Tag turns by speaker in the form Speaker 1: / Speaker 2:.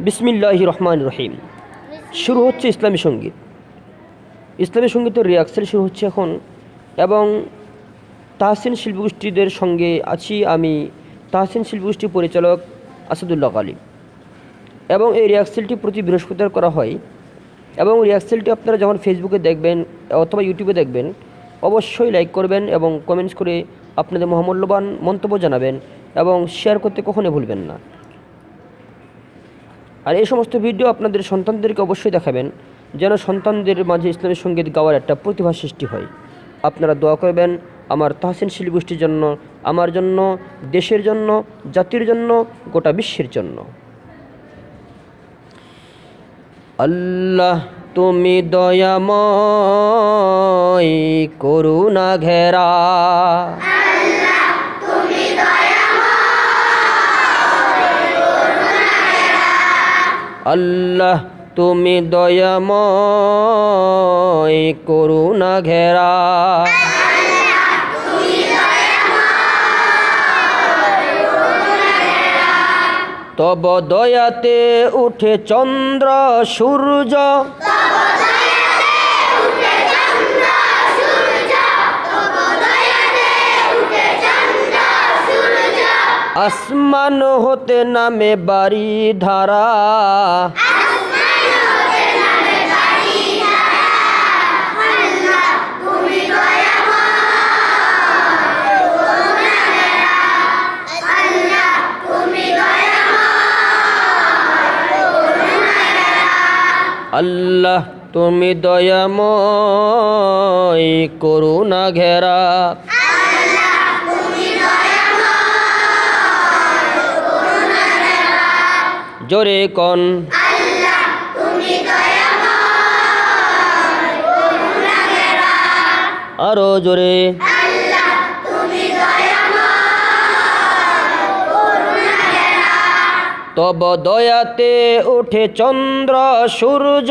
Speaker 1: বিসমিল্লাহ রহমান রহিম। শুরু হচ্ছে ইসলামী সংগীত। ইসলামী সঙ্গীতের রিয়াকশন শুরু হচ্ছে এখন এবং তাহসিন শিল্পগোষ্ঠীদের সঙ্গে আছি আমি তাহসিন শিল্পগোষ্ঠী পরিচালক আসাদুল্লাহ আলী এবং এই রিয়াকসেলটি প্রতি বৃহস্পতিবার করা হয়। এবং রিয়াকসেলটি আপনারা যখন ফেসবুকে দেখবেন অথবা ইউটিউবে দেখবেন, অবশ্যই লাইক করবেন এবং কমেন্টস করে আপনাদের মহামূল্যবান মন্তব্য জানাবেন এবং শেয়ার করতে কখনোই ভুলবেন না। আর এই সমস্ত ভিডিও আপনাদের সন্তানদেরকে অবশ্যই দেখাবেন, যেন সন্তানদের মাঝে ইসলামী সংগীত গাওয়ার একটা প্রতিভা সৃষ্টি হয়। আপনারা দোয়া করবেন, আমার তাহসিন শিল্পগোষ্ঠীর জন্য, আমার জন্য, দেশের জন্য, জাতির জন্য, গোটা বিশ্বের জন্য। আল্লাহ তুমি দয়াময়, করুণা ঘেরা। আল্লাহ তুমি দয়াময় করুণা ঘেরা। তব দয়াতে উঠে চন্দ্র সূর্য। আসমান হতে নামে বাড়ি ধারা। আল্লাহ তুমি দয়াময় করুণা ঘেরা। জোরে কন। আরও জোরে। তব দয়াতে উঠে চন্দ্র সূর্য।